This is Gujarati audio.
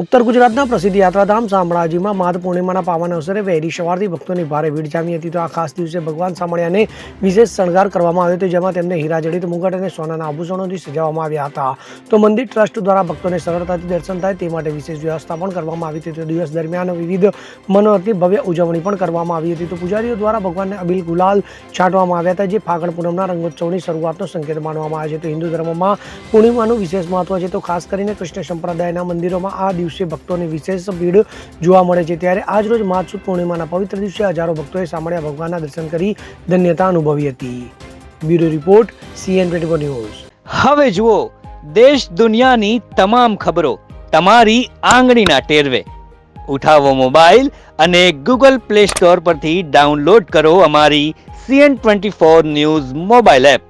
ઉત્તર ગુજરાતના પ્રસિદ્ધ યાત્રાધામ શામળાજીમાં માધ પૂર્ણિમાના પાવન અવસરે વહેલી સવારથી ભક્તોની ભારે ભીડ જામી હતી. તો આ ખાસ દિવસે ભગવાન શામળિયાને વિશેષ શણગાર કરવામાં આવ્યો હતો, જેમાં તેમને હીરાજડિત મુગટ અને સોનાના આભૂષણોથી સજાવવામાં આવ્યા હતા. તો મંદિર ટ્રસ્ટ દ્વારા ભક્તોને સરળતાથી દર્શન થાય તે માટે વિશેષ વ્યવસ્થા પણ કરવામાં આવી હતી. તો દિવસ દરમિયાન વિવિધ મનોહરથી ભવ્ય ઉજવણી પણ કરવામાં આવી હતી. તો પૂજારીઓ દ્વારા ભગવાનને અબિલ ગુલાલ છાંટવામાં આવ્યા હતા, જે ફાગણ પૂનમના રંગોત્સવની શરૂઆતનો સંકેત માનવામાં આવે છે. તો હિન્દુ ધર્મમાં પૂર્ણિમાનું વિશેષ મહત્વ છે. તો ખાસ કરીને કૃષ્ણ સંપ્રદાયના મંદિરોમાં આ દિવસે ભક્તોની વિશેષ ભીડ જોવા મળે છે. ત્યારે આજ રોજ માધ પૂર્ણિમાના પવિત્ર દિવસે હજારો ભક્તોએ સામળિયા ભગવાનના દર્શન કરી ધન્યતા અનુભવી હતી. Bureau report, CN twenty news. હવે જુઓ, દેશ દુનિયાની તમામ ખબરો તમારી આંગળીના ટેરવે. ઉઠાવો મોબાઈલ અને ગૂગલ પ્લે સ્ટોર પરથી ડાઉનલોડ કરો અમારી CN twenty four news mobile app.